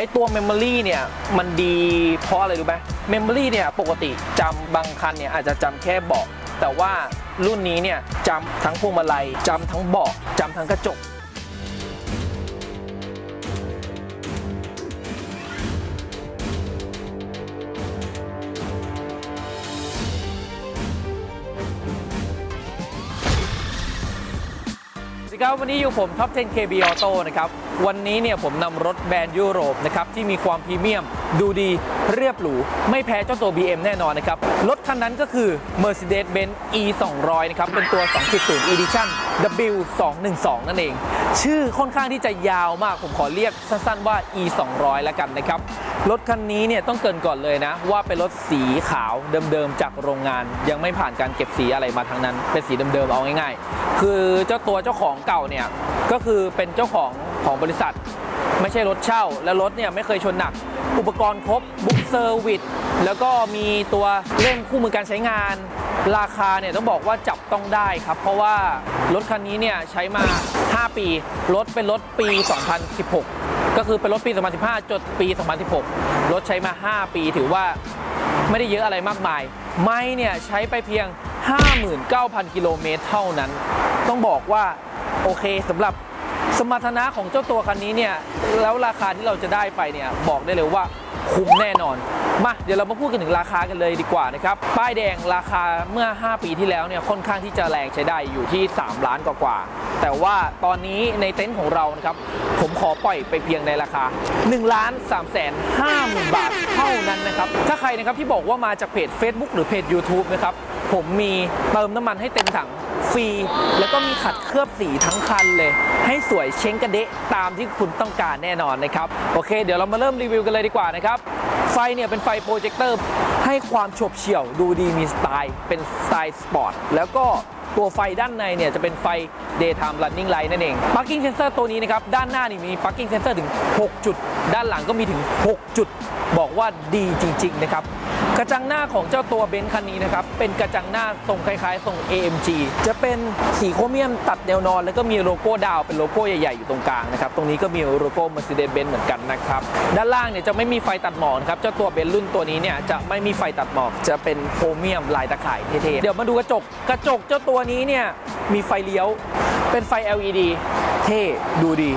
อ้ตัวเมมโมรีเนี่ยมันดีเพราะอะไรรู้ไหมเมมโมรีเนี่ยปกติจำบางคันเนี่ยอาจจะจำแค่เบาะแต่ว่ารุ่นนี้เนี่ยจำทั้งพวงมาลัยจำทั้งเบาะจำทั้งกระจก สวัสดีครับ วันนี้อยู่ผมท็อป 10 KB Auto นะครับ วันนี้เนี่ยผมนำรถแบรนด์ยุโรปนะครับ ที่มีความพรีเมียม ดูดีเรียบหรู ไม่แพ้เจ้าตัว BM แน่นอนนะครับ รถคันนั้นก็คือ Mercedes-Benz E 200นะครับ เป็นตัว 2.0 Edition W 2 1 2นั่นเอง ชื่อค่อนข้างที่จะยาวมาก ผมขอเรียกสั้นๆว่า E 200แล้วกันนะครับ รถคันนี้เนี่ยต้องเกินก่อนเลยนะ ว่าเป็นรถสีขาวเดิมๆจากโรงงาน ยังไม่ผ่านการเก็บสีอะไรมาทั้งนั้น เป็นสีเดิมๆเอาง่ายๆ คือเจ้าตัวเจ้าของเก่าเนี่ยก็คือเป็นเจ้าของของบริษัท ไม่ใช่รถเช่า และรถเนี่ยไม่เคยชนหนัก อุปกรณ์ครบบุ๊กเซอร์วิสแล้วก็มีตัวเล่มคู่มือการใช้งานราคาเนี่ยต้องบอกว่าจับต้องได้ครับ เพราะว่ารถคันนี้เนี่ยใช้มา 5 ปี รถเป็นรถปี 2016 ก็คือเป็นรถปี 2015 จดปี 2016 รถใช้มา 5 ปีถือว่าไม่ได้เยอะอะไรมากมาย ไม่เนี่ยใช้ไปเพียง 59,000 กิโลเมตรเท่านั้น ต้องบอกว่าโอเคสำหรับ สมรรถนะของเจ้าตัวคันนี้เนี่ยแล้วราคาที่เราจะได้ไปเนี่ยบอกได้เลยว่าคุ้มแน่นอน มาเดี๋ยวเรามาพูดกันถึงราคากันเลยดีกว่านะครับ ป้ายแดงราคาเมื่อ 5 ปีที่แล้วเนี่ยค่อนข้างที่จะแรงใช้ได้อยู่ที่ 3 ล้านกว่าๆแต่ว่าตอนนี้ในเต็นท์ของเรานะครับ ผมขอปล่อยไปเพียงในราคา1ล้าน3แสน5หมื่นบาทเท่านั้นนะครับ ถ้าใครนะครับที่บอกว่ามาจากเพจ Facebook หรือเพจ YouTube นะครับผมมีเติมน้ำมันให้เต็มถัง ฟรี แล้วก็มีขัดเคลือบสีทั้งคันเลย ให้สวยเช้งกระเดะตามที่คุณต้องการแน่นอนนะครับ โอเค เดี๋ยวเรามาเริ่มรีวิวกันเลยดีกว่านะครับ ไฟเนี่ยเป็นไฟโปรเจคเตอร์ให้ความฉบเฉี่ยวดูดีมีสไตล์เป็นสไตล์สปอร์ตแล้วก็ตัวไฟด้านในเนี่ยจะเป็นไฟ daytime running light นั่นเอง parking sensor ตัวนี้นะครับ ด้านหน้านี่มี parking sensor ถึง 6 จุด ด้านหลังก็มีถึง 6 จุด บอกว่าดีจริง ๆ นะครับ กระจังหน้าของเจ้าตัวเบนซ์คันนี้นะครับ เป็นกระจังหน้าทรงคล้ายๆทรง AMG จะเป็นสีโครเมียมตัดแนวนอน แล้วก็มีโลโก้ดาวเป็นโลโก้ใหญ่ๆอยู่ตรงกลางนะครับ ตรงนี้ก็มีโลโก้ Mercedes-Benz เหมือนกันนะครับ ด้านล่างเนี่ยจะไม่มีไฟตัดหมอกนะครับ เจ้าตัวเบนซ์รุ่นตัวนี้เนี่ยจะไม่มีไฟตัดหมอก จะเป็นโครเมียมลายตะข่ายเท่ๆ เดี๋ยวมาดูกระจก กระจกเจ้าตัวนี้เนี่ยมีไฟเลี้ยว เป็นไฟ LED เท่ดูดี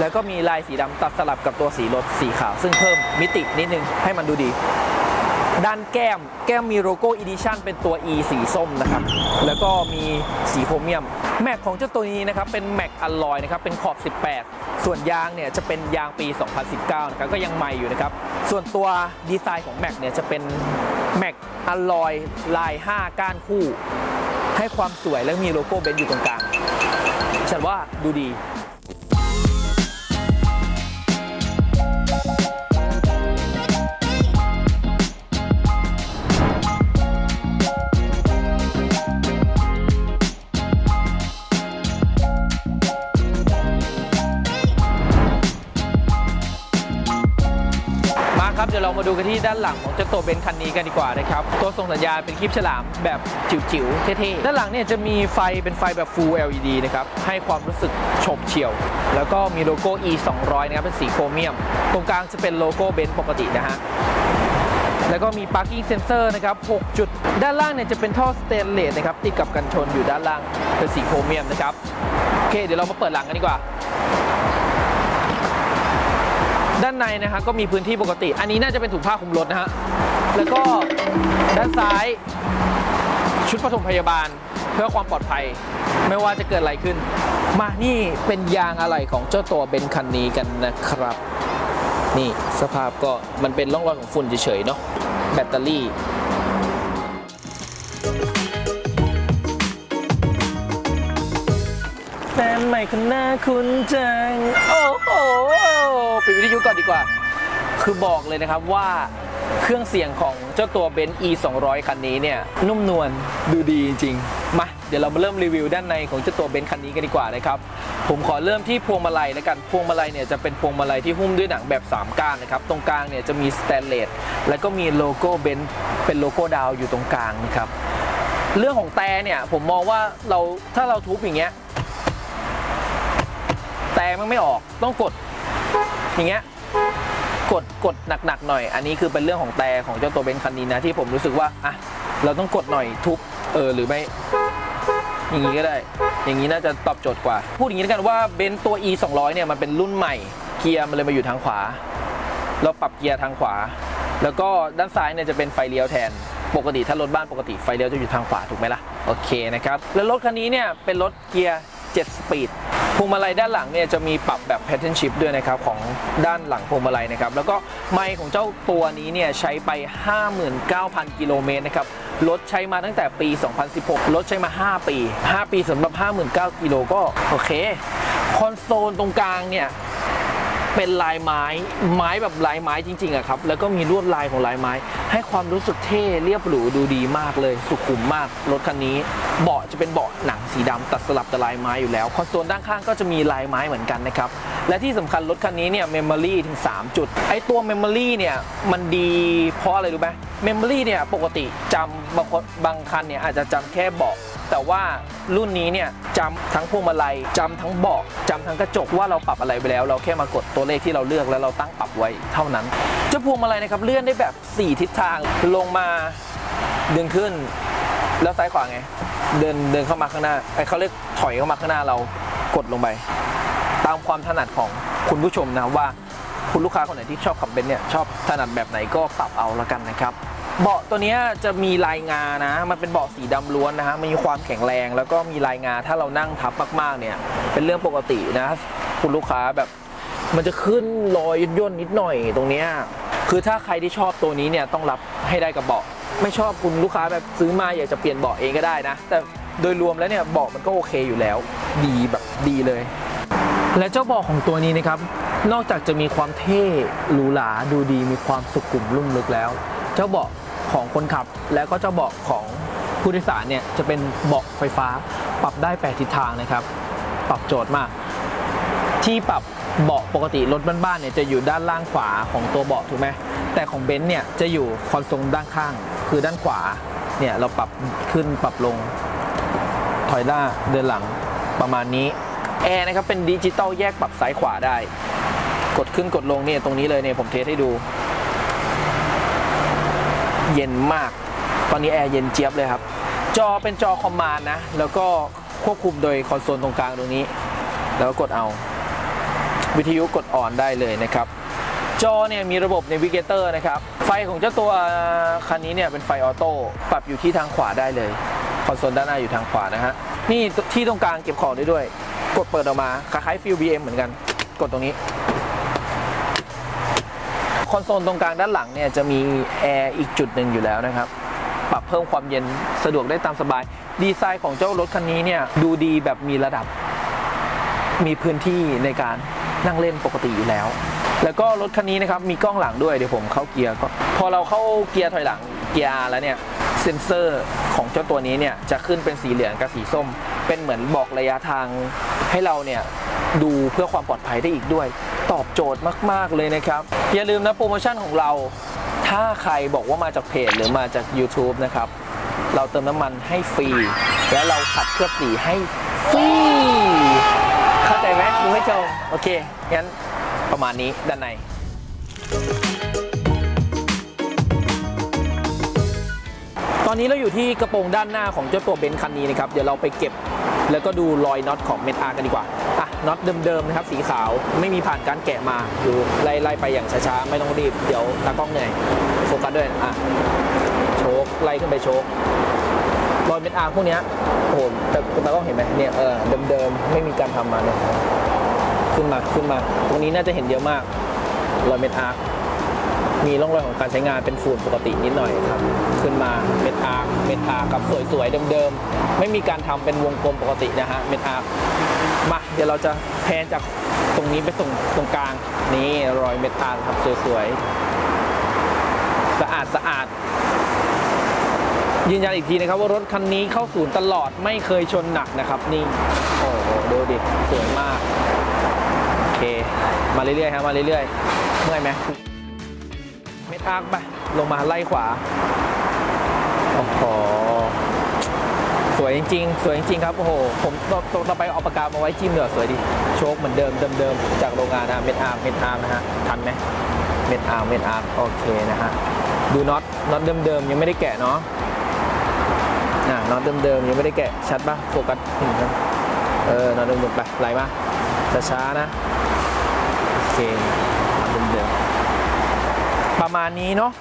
แล้วก็มีลายสีดำตัดสลับกับตัวสีรถสีขาว ซึ่งเพิ่มมิตินิดนึงให้มันดูดี ด้านแก้มแก้มมีโลโก้ Edition เป็นตัว E สีส้มนะครับ แล้วก็มีสีโครเมียม แม็กของเจ้าตัวนี้นะครับ เป็นแม็กอลลอยนะครับ เป็นขอบ 18 ส่วนยางเนี่ยจะเป็นยางปี 2019 นะครับ ก็ยังใหม่อยู่นะครับ ส่วนตัวดีไซน์ของแม็กเนี่ยจะเป็นแม็กอลลอยลาย 5 ก้านคู่ ให้ความสวยและมีโลโก้เบนซ์อยู่ตรงกลางฉันว่าดูดี ดี๋ยวเรามาดูกันที่ด้านหลังของเจ้าตัวเบนซ์คันนี้กันดีกว่านะครับ ตัวส่งสัญญาณเป็นคลิปฉลามแบบจิ๋วๆเท่ๆ ด้านหลังเนี่ยจะมีไฟเป็นไฟแบบ Full LED นะครับ ให้ความรู้สึกโฉบเฉี่ยว แล้วก็มีโลโก้ E 200นะครับเป็นสีโครเมียม ตรงกลางจะเป็นโลโก้เบนซ์ปกตินะฮะแล้วก็มี parking sensor นะครับ 6 จุด ด้านล่างเนี่ยจะเป็นท่อสเตนเลสนะครับติดกับกันชนอยู่ด้านล่างเป็นสีโครเมียมนะครับ โอเค เดี๋ยวเรามาเปิดหลังกันดีกว่า ด้านในนะฮะก็มีพื้นที่ปกติ อันนี้น่าจะเป็นถุงผ้าคลุมรถนะฮะ แล้วก็ด้านซ้าย ชุดปฐมพยาบาลเพื่อความปลอดภัย ไม่ว่าจะเกิดอะไรขึ้น มานี่เป็นยางอะไหล่ของเจ้าตัวเบนคันนี้กันนะครับ นี่สภาพก็มันเป็นร่องรอยของฝุ่นเฉยๆเนาะแบตเตอรี่แฟนใหม่คนหน้าคุณจัง โอ้โห ปิดวิทยุก่อนดีกว่า คือบอกเลยนะครับว่าเครื่องเสียงของเจ้าตัวเบนซ์ E 200 คันนี้เนี่ย นุ่มนวลดูดีจริงๆ มาเดี๋ยวเรามาเริ่มรีวิวด้านในของเจ้าตัวเบนซ์คันนี้กันดีกว่านะครับ ผมขอเริ่มที่พวงมาลัยแล้วกัน พวงมาลัยเนี่ยจะเป็นพวงมาลัยที่หุ้มด้วยหนังแบบ 3 ก้านนะครับ ตรงกลางเนี่ยจะมีสแตนเลสแล้วก็มีโลโก้เบนซ์เป็นโลโก้ดาวอยู่ตรงกลางนะครับเรื่องของแต่เนี่ยผมมองว่าเราถ้าเราทุบอย่างเงี้ยแต่มันไม่ออกต้องกด อย่างเงี้ยกดกดหนักๆหน่อย อันนี้คือเป็นเรื่องของแต่ของเจ้าตัวเบนซ์คันนี้นะที่ผมรู้สึกว่าอะเราต้องกดหน่อยทุบเออหรือไม่ อย่างนี้ก็ได้ อย่างนี้น่าจะตอบโจทย์กว่า พูดอย่างนี้ด้วกันว่าเบนซ์ตัว e 2 0 0เนี่ยมันเป็นรุ่นใหม่ เกียร์มันเลยมาอยู่ทางขวา เราปรับเกียร์ทางขวา แล้วก็ด้านซ้ายเนี่ยจะเป็นไฟเลี้ยวแทนปกติถ้ารถบ้านปกติไฟเลี้ยวจะอยู่ทางขวาถูกไหมล่ะโอเคนะครับแล้วรถคันนี้เนี่ยเป็นรถเกียร์7สปีด พวงมาลัยด้านหลังเนี่ยจะมีปรับแบบ pattern shift ด้วยนะครับของด้านหลังพวงมาลัยนะครับแล้วก็ไมค์ของเจ้าตัวนี้เนี่ยใช้ไป 59,000 กิโลเมตรนะครับรถใช้มาตั้งแต่ปี 2016 รถใช้มา 5 ปี 5 ปีสำหรับ 59,000 กิโลก็โอเค คอนโซลตรงกลางเนี่ย เป็นลายไม้ไม้แบบลายไม้จริงๆอะครับ แล้วก็มีลวดลายของลายไม้ ให้ความรู้สึกเท่เรียบหรูดูดีมากเลย สุขุมมากรถคันนี้ เบาะจะเป็นเบาะหนังสีดำตัดสลับแต่ลายไม้อยู่แล้วคอนโซลด้านข้างก็จะมีลายไม้เหมือนกันนะครับและที่สำคัญรถคันนี้เนี่ยเมมโมรี่ถึง 3 จุด ไอตัวเมมโมรี่เนี่ยมันดีเพราะอะไรรู้ไหมเมมโมรี่เนี่ยปกติจำบางคนบางคันเนี่ยอาจจะจำแค่เบาะแต่ว่ารุ่นนี้เนี่ยจำทั้งพวงมาลัยจำทั้งเบาะจำทั้งกระจกว่าเราปรับอะไรไปแล้ว เราแค่มากดตัวเลขที่เราเลือกแล้วเราตั้งปรับไว้เท่านั้นเจ้าพวงมาลัยนะครับเลื่อนได้แบบ 4 ทิศทางลงมาดึงขึ้น แล้วซ้ายขวาไง เดินเดินเข้ามาข้างหน้าไอ้เขาเรียกถอยเข้ามาข้างหน้าเรากดลงไป ตามความถนัดของคุณผู้ชมนะว่าคุณลูกค้าคนไหนที่ชอบขับเบนซ์เนี่ยชอบถนัดแบบไหนก็ปรับเอาละกันนะครับ เบาะตัวนี้จะมีลายงานะ มันเป็นเบาะสีดำล้วนนะฮะ มีความแข็งแรง แล้วก็มีลายงา ถ้าเรานั่งทับมากๆ เนี่ย เป็นเรื่องปกตินะ คุณลูกค้าแบบ มันจะขึ้นรอยย่นๆนิดหน่อยตรงเนี้ย คือถ้าใครที่ชอบตัวนี้เนี่ยต้องรับให้ได้กับเบาะ ไม่ชอบคุณลูกค้าแบบซื้อมาอยากจะเปลี่ยนเบาะเองก็ได้นะ แต่โดยรวมแล้วเนี่ยเบาะมันก็โอเคอยู่แล้ว ดีแบบดีเลย และเจ้าเบาะของตัวนี้นะครับ นอกจากจะมีความเท่หรูหราดูดีมีความสุขุมลุ่มลึกแล้ว เจ้าเบาะ ของคนขับ แล้วก็เจ้าเบาะของผู้โดยสารเนี่ยจะเป็นเบาะไฟฟ้า ปรับได้แปดทิศทางนะครับ ตอบโจทย์มาก ที่ปรับเบาะปกติรถบ้านๆเนี่ยจะอยู่ด้านล่างขวาของตัวเบาะถูกไหมแต่ของเบนซ์เนี่ยจะอยู่คอนโซลด้านข้าง คือด้านขวาเนี่ยเราปรับขึ้นปรับลงถอยหน้าเดินหลังประมาณนี้แอร์นะครับเป็นดิจิตอลแยกปรับซ้ายขวาได้ กดขึ้นกดลงเนี่ยตรงนี้เลยเนี่ยผมเทสให้ดู เย็นมาก ตอนนี้แอร์เย็นเจี๊ยบเลยครับ จอเป็นจอคอมมานด์นะ แล้วก็ควบคุมโดยคอนโซลตรงกลางตรงนี้ แล้วกดเอา วิทยุกดออนได้เลยนะครับ จอเนี่ยมีระบบ Navigator นะครับ ไฟของเจ้าตัวคันนี้เนี่ยเป็นไฟออโต้ปรับอยู่ที่ทางขวาได้เลย คอนโซลด้านหน้าอยู่ทางขวานะฮะ นี่ที่ตรงกลางเก็บของได้ด้วย กดเปิดออกมาคล้ายๆฟิล BM เหมือนกัน กดตรงนี้ อนโซลตรงกลางด้านหลังเนี่ยจะมีแอร์อีกจุดหนึ่งอยู่แล้วนะครับ ปรับเพิ่มความเย็นสะดวกได้ตามสบาย ดีไซน์ของเจ้ารถคันนี้เนี่ยดูดีแบบมีระดับ มีพื้นที่ในการนั่งเล่นปกติอยู่แล้ว แล้วก็รถคันนี้นะครับมีกล้องหลังด้วยเดี๋ยวผมเข้าเกียร์ก็พอเราเข้าเกียร์ถอยหลังเกียร์แล้วเนี่ยเซ็นเซอร์ของเจ้าตัวนี้เนี่ยจะขึ้นเป็นสีเหลืองกับสีส้ม เป็นเหมือนบอกระยะทางให้เราเนี่ยดูเพื่อความปลอดภัยได้อีกด้วย ตอบโจทย์มาก ๆ เลยนะครับ อย่าลืมนะโปรโมชั่นของเรา ถ้าใครบอกว่ามาจากเพจหรือมาจาก YouTube นะครับ เราเติมน้ำมันให้ฟรี และเราขัดเคลือบสีให้ฟรี เข้าใจไหมคุณผู้ชมโอเค งั้นประมาณนี้ด้านในตอนนี้เราอยู่ที่กระโปรงด้านหน้าของเจ้าตัวเบนซ์คันนี้นะครับ เดี๋ยวเราไปเก็บ แล้วก็ดูรอยน็อตของเมทอาร์กันดีกว่า อะน็อตเดิมๆนะครับสีขาวไม่มีผ่านการแกะมาดูไล่ๆไปอย่างช้าๆไม่ต้องรีบเดี๋ยวตากล้องเหนื่อยโฟกัสด้วยอะโชคไล่ขึ้นไปโชครอยเม็ดอาร์พวกเนี้ยโอ้โหแต่ต่ก็เห็นไหมเนี่ยเออเดิมๆไม่มีการทำมาเนี่ยขึ้นมาขึ้นมา ตรงนี้น่าจะเห็นเยอะมากรอยเม็ดอาร์มีร่องรอยของการใช้งานเป็นฝุ่นปกตินิดหน่อยครับ ขึ้นมาเม็ดอาร์เม็ดอาร์กับสวยๆเดิมๆไม่มีการทำเป็นวงกลมปกตินะฮะเม็ดอาร์ มาเดี๋ยวเราจะแพนจากตรงนี้ไปตรงตรงกลางนี่รอยเม็ดอาร์ครับสวยๆสะอาดสะอาดยืนยันอีกทีนะครับว่ารถคันนี้เข้าศูนย์ตลอดไม่เคยชนหนักนะครับ นี่ โอ้โหดูดิสวยมาก โอเค มาเรื่อยๆฮะมาเรื่อยๆเมื่อยไหมเม็ดอาร์คไปลงมาไล่ขวาโอ้โห สวยจริงๆ สวยจริงๆครับ โอ้โห ผมต่อต่อไปเอาปากกามาไว้จิ้มเดี๋ยวาสวยดิโชคเหมือนเดิมเดิมๆ จากโรงงานนะเม็ดอาร์เม็ดอาร์นะฮะ ทันไหมเม็ดอาร์เม็ดอาร์โอเคนะฮะ ดูน็อต น็อตเดิมๆ ยังไม่ได้แกะเนาะอ่าน็อตเดิมๆ ยังไม่ได้แกะ ชัดปะโฟกัสเออ น็อตเดิมๆ ไป ไหลมา ช้าๆ นะ โอเคน็อตเดิมๆ ประมาณนี้เนาะ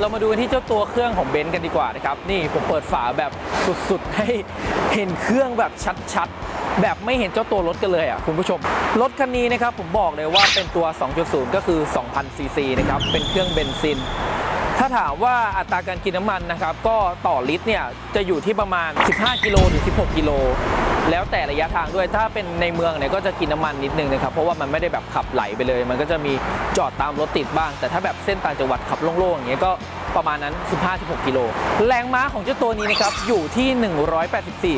เรามาดูกันที่เจ้าตัวเครื่องของเบนซ์กันดีกว่านะครับ นี่ผมเปิดฝาแบบสุดๆ ให้เห็นเครื่องแบบชัดๆ แบบไม่เห็นเจ้าตัวรถกันเลยอะคุณผู้ชม รถคันนี้นะครับผมบอกเลยว่าเป็นตัว 2.0 ก็คือ 2,000 ซีซีนะครับ เป็นเครื่องเบนซิน ถ้าถามว่าอัตราการกินน้ำมันนะครับ ก็ต่อลิตรเนี่ยจะอยู่ที่ประมาณ 15 กิโลถึง 16 กิโล แล้วแต่ระยะทางด้วยถ้าเป็นในเมืองเนี่ยก็จะกินน้ำมันนิดนึงนะครับเพราะว่ามันไม่ได้แบบขับไหลไปเลย มันก็จะมีจอดตามรถติดบ้าง แต่ถ้าแบบเส้นต่างจังหวัดขับโล่งๆอย่างเงี้ยก็ประมาณนั้น 15-16 กิโล แรงม้าของเจ้าตัวนี้นะครับ อยู่ที่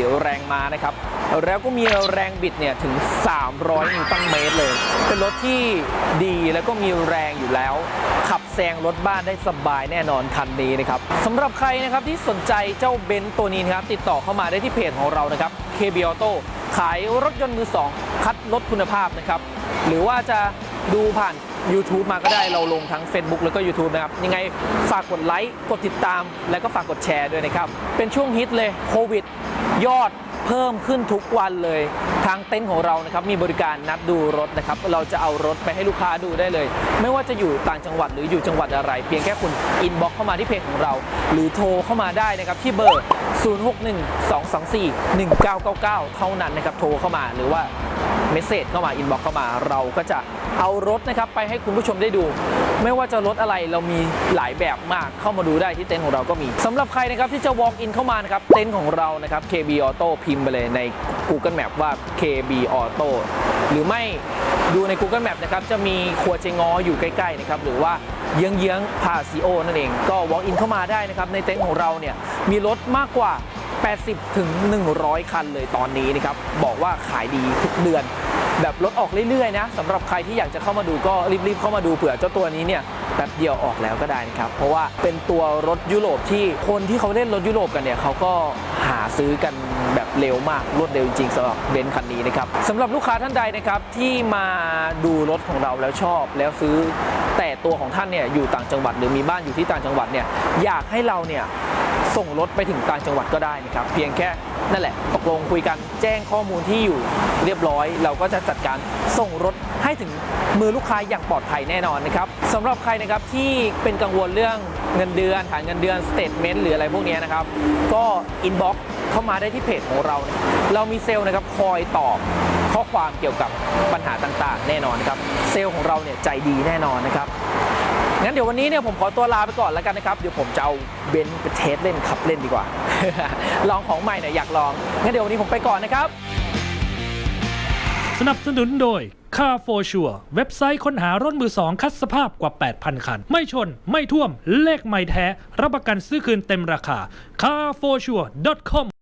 184 แรงม้านะครับ แล้วก็มีแรงบิดเนี่ยถึง 300 นิวตันเมตรเลย เป็นรถที่ดีแล้วก็มีแรงอยู่แล้ว แซงรถบ้านได้สบายแน่นอนคันนี้นะครับสำหรับใครนะครับที่สนใจเจ้าเบนซ์ตัวนี้นะครับติดต่อเข้ามาได้ที่เพจของเรานะครับ KB Auto ขายรถยนต์มือ2คัดลดคุณภาพนะครับหรือว่าจะดูผ่าน YouTube มาก็ได้เราลงทั้ง Facebook แล้วก็ YouTube นะครับ ยังไงฝากกดไลค์ กดติดตาม แล้วก็ฝากกดแชร์ด้วยนะครับ เป็นช่วงฮิตเลยโควิด ยอดเพิ่มขึ้นทุกวันเลย ทางเต็นท์ของเรานะครับมีบริการนัดดูรถนะครับ เราจะเอารถไปให้ลูกค้าดูได้เลย ไม่ว่าจะอยู่ต่างจังหวัดหรืออยู่จังหวัดอะไร เพียงแค่คุณอินบ็อกเข้ามาที่เพจของเรา หรือโทรเข้ามาได้นะครับที่เบอร์ 0612241999 เท่านั้นนะครับโทรเข้ามาหรือว่า เมสเซจเข้ามาอินบ็อกเข้ามา เราก็จะเอารถนะครับไปให้คุณผู้ชมได้ดู ไม่ว่าจะรถอะไรเรามีหลายแบบมากเข้ามาดูได้ที่เต็นท์ของเราก็มีสำหรับใครนะครับที่จะ walk in เข้ามานะครับเต็นท์ของเรานะครับ KB Auto พิมพ์ไปเลยใน Google Map ว่า KB Auto หรือไม่ดูใน Google Map นะครับจะมีครัวเจงออยู่ใกล้ๆนะครับหรือว่าเยื้องๆพาซิโอนั่นเอง ก็ walk in เข้ามาได้นะครับในเต็นท์ของเราเนี่ยมีรถมากกว่า 80 ถึง 100 คันเลยตอนนี้นะครับ บอกว่าขายดีทุกเดือน แบบรถออกเรื่อยๆนะสำหรับใครที่อยากจะเข้ามาดูก็รีบๆเข้ามาดูเผื่อเจ้าตัวนี้เนี่ยแป๊บเดียวออกแล้วก็ได้นะครับ เพราะว่าเป็นตัวรถยุโรปที่คนที่เขาเล่นรถยุโรปกันเนี่ยเขาก็หาซื้อกันแบบเร็วมากรวดเร็วจริงๆสำหรับเบนซ์คันนี้นะครับสำหรับลูกค้าท่านใดนะครับที่มาดูรถของเราแล้วชอบแล้วซื้อแต่ตัวของท่านเนี่ยอยู่ต่างจังหวัดหรือมีบ้านอยู่ที่ต่างจังหวัดเนี่ยอยากให้เราเนี่ย ส่งรถไปถึงต่างจังหวัดก็ได้นะครับ เพียงแค่นั่นแหละตกลงคุยกันแจ้งข้อมูลที่อยู่เรียบร้อย เราก็จะจัดการส่งรถให้ถึงมือลูกค้าอย่างปลอดภัยแน่นอนนะครับสำหรับใครนะครับที่เป็นกังวลเรื่องเงินเดือนฐานเงินเดือนสเตทเมนต์หรืออะไรพวกนี้นะครับ ก็อินบ็อกเข้ามาได้ที่เพจของเรา เรามีเซลล์นะครับคอยตอบข้อความเกี่ยวกับปัญหาต่างๆ แน่นอนนะครับ เซลล์ของเราเนี่ยใจดีแน่นอนนะครับ งั้นเดี๋ยววันนี้เนี่ยผมขอตัวลาไปก่อนแล้วกันนะครับเดี๋ยวผมจะเอาเบนซ์ไปเทสเล่นขับเล่นดีกว่า ลองของใหม่เนี่ยอยากลองงั้นเดี๋ยววันนี้ผมไปก่อนนะครับ สนับสนุนโดย Car for Sure เว็บไซต์ค้นหารถมือสองคัดสภาพกว่า 8,000 คัน ไม่ชน ไม่ท่วม เลขไม่แท้ รับประกันซื้อคืนเต็มราคา carforsure.com